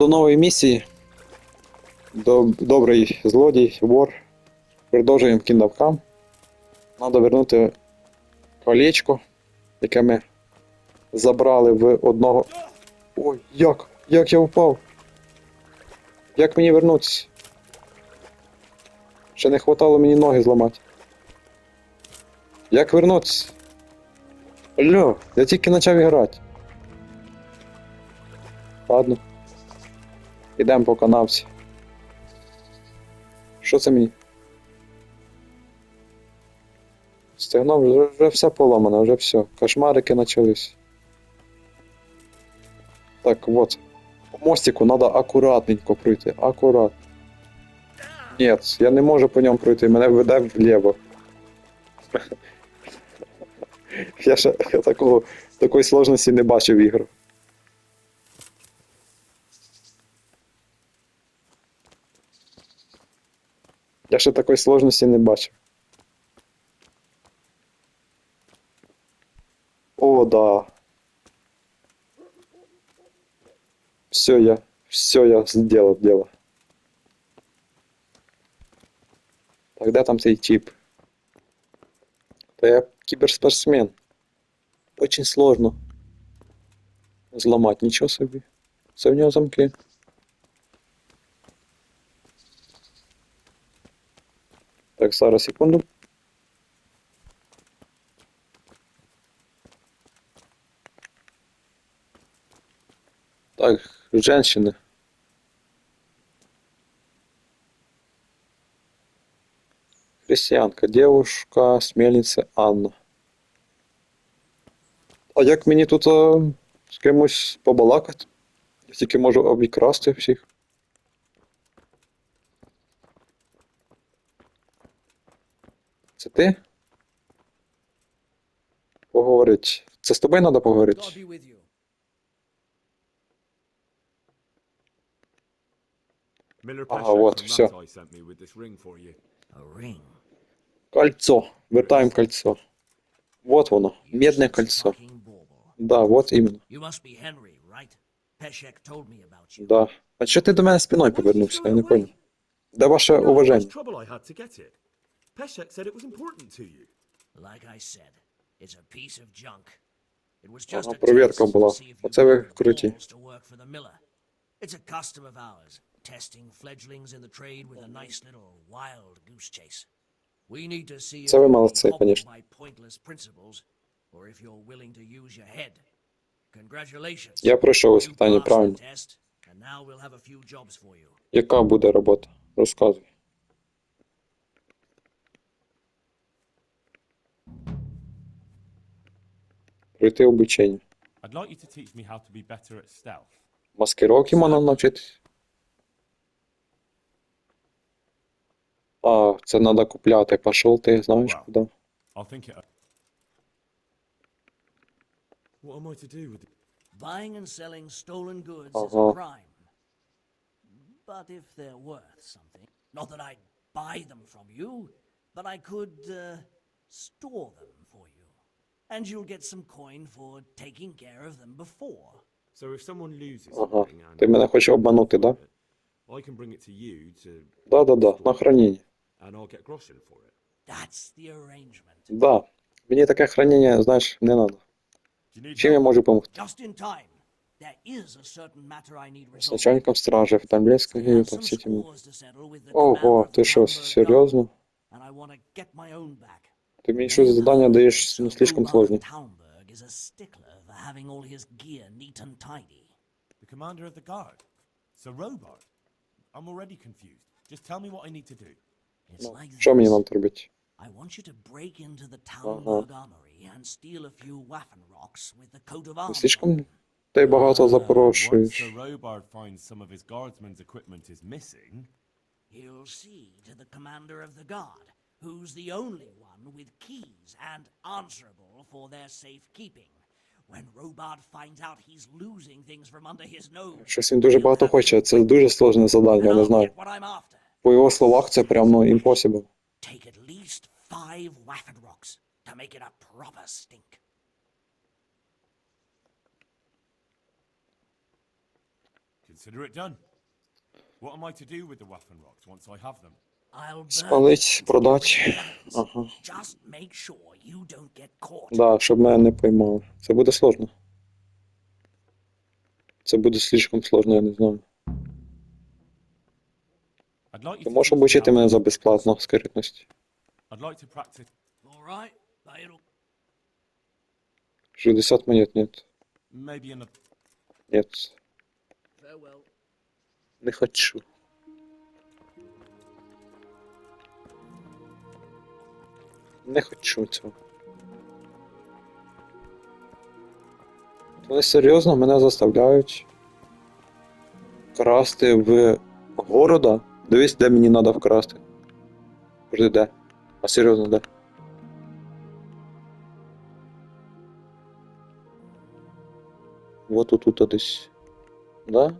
До нової місії. Добрий злодій, вор. Продовжуємо Come. Надо вернути колечко, яке ми забрали в одного. Ой, як? Як я впав? Як мені вернутися? Ще не хватало мені ноги зламати. Як вернутися? Алло, я тільки почав грати. Ладно. Ідемо по канавці. Що це мені? Стегно вже, вже все поламане, вже все. Кошмарики почались. Так, от. По мостику треба акуратненько пройти. Акурат. Ні, я не можу по ньому пройти, мене веде вліво. Я ще такого, такої сложності не бачив в іграх. Я ще такої сложності не бачив. О, да. Все, я, все, я сделал дело. Так, де там цей тип? Да я киберспортсмен. Очень сложно. Взломать, ничего собі. Це в нього замки. Так, зараз секунду. Так, женщины. Християнка, девушка с мельниці Анна. А як мені тут а, з кимось побалакати? Я тільки можу обікрасти всіх. Це ти? Поговорить. Це з тобою треба поговорити? Ah, you. A ring. Кольцо. Вертаємо кольцо. Вот воно. Медне кольцо. Да, вот іменно. Да. А що ти до мене спиною повернувся? Я не понял. Де ваше уваження? Peshek said it was important to you. Like I said, it's a piece of junk. It was just Ага, a test була. to see if you Оце ви had the круті. balls to work for the miller. It's a custom of ours, testing fledglings in the trade with a nice little wild goose chase. We need to see if Це ви you're молодці, being hobbled конечно. by pointless principles, or if you're willing to use your head. Congratulations. Я пройшов You іспитання passed the правильно. test, and now we'll have a few jobs for you. Яка буде робота? Розказуй. At stealth. Маскировки можна навчитись. А, це треба купляти. Пішов ти, знаєш куди? I'll think it. What am I to do with it? Buying and selling stolen goods is Uh-huh. a crime. But if they're worth something, not that I'd buy them from you, but I could uh, store them. And you'll get some coin for taking care of them before. So if someone loses Ага. something and Ти мене хочеш обманути, да? I can bring it to you to Да-да-да, на хранення. and I'll get groschen for it. That's the arrangement. Да. Мені таке хранення, знаєш, не треба. Do you need Чим я help? можу допомогти? Just in time. There is a certain matter I need З resolved. начальником стражі, Фітамблійська I have гільдія, some всі ті. scores to settle with the Ого, commander of ти the що, Hamburg серйозно? Guard, and I want to get my own back. Ти мені щось завдання даєш ну, слишком tidy. The commander of the guard. Sir Robart. I'm already confused. Just tell me what I need to do. It's like Що мені this. нам робити? I want you to break into the Taunberg armory and steal a few Waffen rocks with the coat of Не arms. слишком ти багато Uh, once запрошуєш. Sir Robard finds some of his guardsmen's equipment is missing, He'll see to the commander of the guard, who's the only one with keys and answerable for their safekeeping. When Robard finds out he's losing things from under his nose, Щось він дуже he'll багато have хоче. you Це дуже сложне завдання, я and не I'll знаю. get what I'm after. По його словах, це прям ну impossible. Take at least five Waffen rocks to make it a proper stink. could Consider it done. What am I to do with the Waffen rocks once I have them? Спалить, продать. Ага. Да, щоб мене не поймали. Це буде сложно. Це буде слишком сложно, я не знаю. Ти можеш обучити мене за безплатно скритності. Right, 60 монет, нет. Maybe in a. Нет. farewell. Не хочу. Не хочу цього. Вони серйозно мене заставляють красти в города. Дивись, де мені треба вкрасти. Подожди, де? А серйозно, де? Вот отут десь. Да?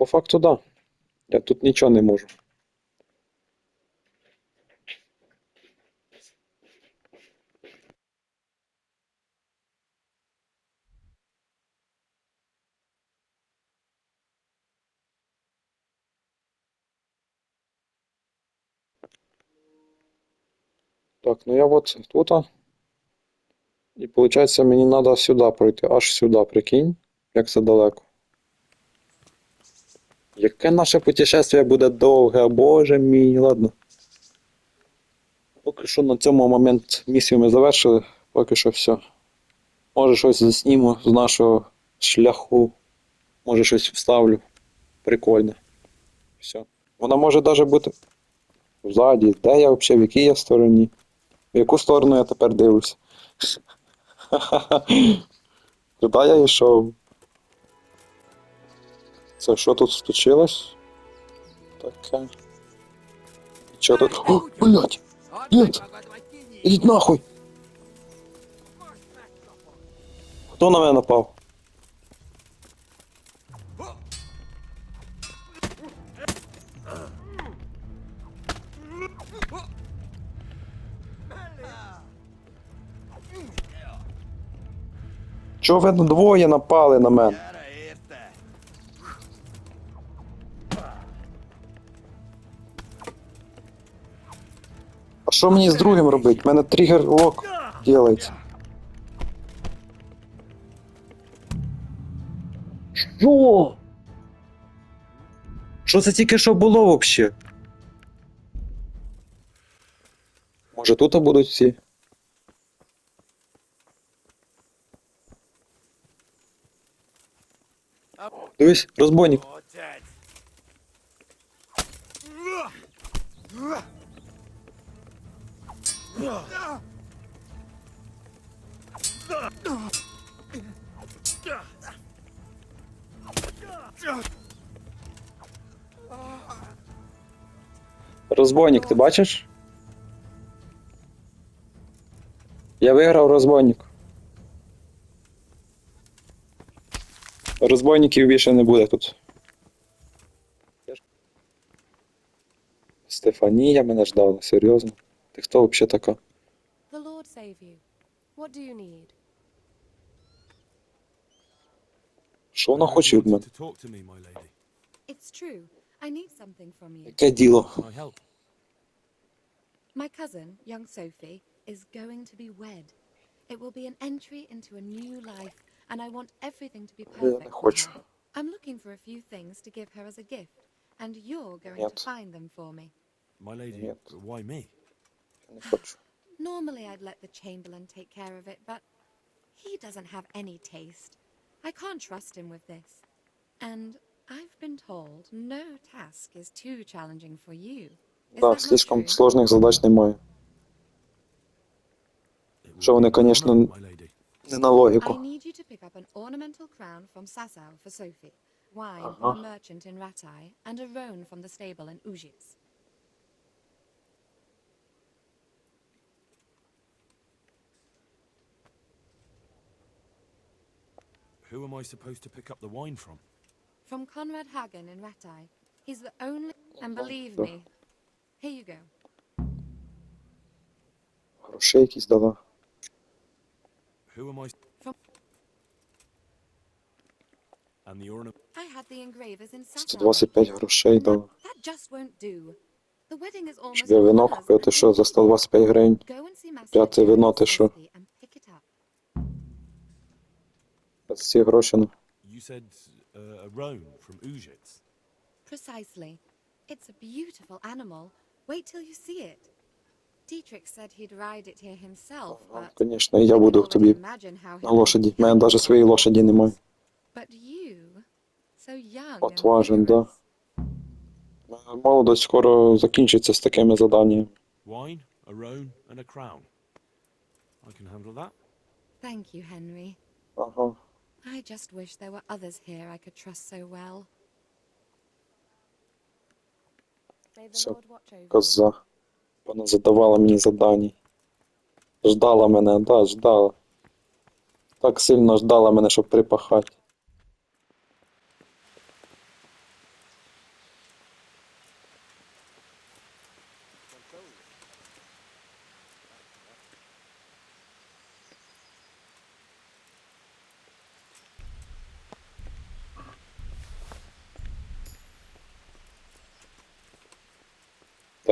По факту, да. Я тут нічого не можу. Так, ну я вот тут. І виходить, мені треба сюди пройти, аж сюди, прикинь, як це далеко. Яке наше путешествие буде довге, боже мій, ладно. Поки що на цьому момент місію ми завершили, поки що все. Може щось засніму з нашого шляху, може щось вставлю. Прикольне. Все. Вона може навіть бути ззаді, де я взагалі, в якій я стороні. В яку сторону я тепер дивлюся? Куди я йшов? Це що тут случилось? Таке. Що тут? О, блядь! Нет! Ідіть нахуй! Хто на мене напав? Чого ви двоє напали на мене? Що мені з другим робити? У мене тригер лок ділається. Що? Що це тільки що було взагалі? Може тут будуть ці? Дивись, розбойник. Розбойник, ти бачиш? Я виграв розбойник. Розбойників більше не буде тут. Стефанія мене ждала, серйозно. Ти хто взагалі така? The Lord save you. What do you need? Що вона хоче від мене? It's true. I need something from you. Яке діло? Can I help? My cousin, young Sophie, is going to be wed. It will be an entry into a new life, and I want everything to be Я не perfect for хочу. her. I'm looking for a few things to give her as a gift, and you're going Нет. to find them for me. My lady, Нет. why me? Я не хочу. Normally, I'd let the Chamberlain take care of it, but he doesn't have any taste. I can't trust him with this. And I've been told no task is too challenging for you. Is Да, that not слишком true? сложних задач немає. It will Що вони, be an конечно, honor, my lady. Не на I логіку. need you to pick up an ornamental crown from Sasau for Sophie, wine Uh-huh. from a merchant in Ratai, and a roan from the stable in Ujits. Who am I supposed to pick up the wine from? From Conrad Hagen in Ratai. He's the only. And believe so- me, here you go. Грошей якісь дала. Who am I? And the ornament. I had the engravers in Sapphire. 125 грошей дала. that just won't do. The wedding is almost Щоб я вино купити, що за 125 гривень. Go and see Master П'яте вино, ти що? Salisbury and pick it up. Ці гроші, ну. You said uh, a roan from Ujits. Precisely. It's a beautiful animal. Wait till you see it. Dietrich said he'd ride it here himself, but Звісно, я буду already тобі на лошаді. would мене навіть своєї лошаді немає. But you, so young and Отважен, да. Молодость скоро закінчиться з такими заданнями. Wine, a roan, and a crown. I can handle that. Thank you, Henry. Ага. I just wish there were others here I could trust so well. You. Коза. Вона задавала мені задання. Ждала мене, да, ждала. Так сильно ждала мене, щоб припахати.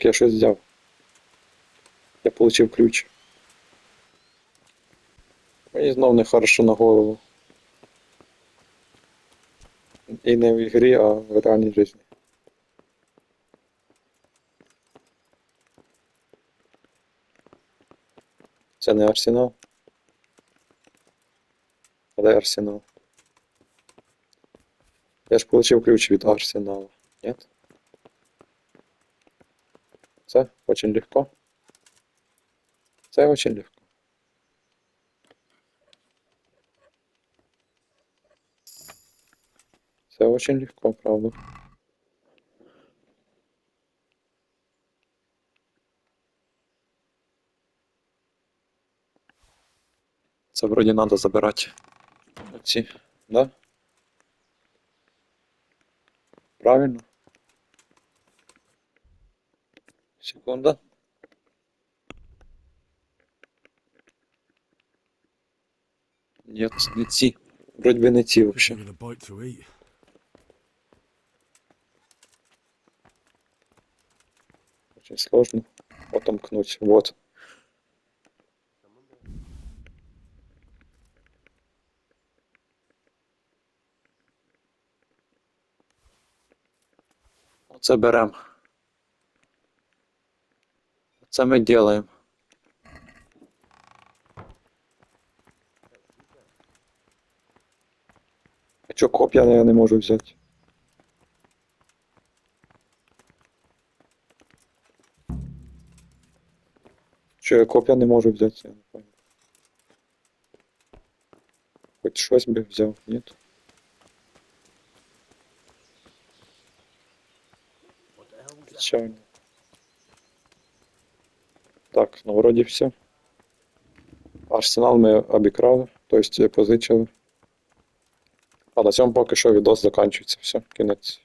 Так, я щось взяв. Я получив ключ. Мені знов не хорошо на голову. І не в ігрі, а в реальній житті. Це не арсенал. А де арсенал? Я ж получив ключ від арсенала. Нет? Це очень легко. Це очень легко. Це очень легко, правда. Це вроді надо забирати. Оці, да? Правильно? Секунда. Нет, не ці. Вроді би не ці вообще. Give it a bite to eat. Очень сложно отомкнуть. Вот. Оце берем. Це ми делаем. А чо коп'я я не можу взяти? Що я коп'я не можу взяти, я не пам'ятаю. Хоч щось би взяв, ні? Печально. Так, ну вроді все. Арсенал ми обікрали, тобто позичили. А на цьому поки що відос закінчується. Все, кінець.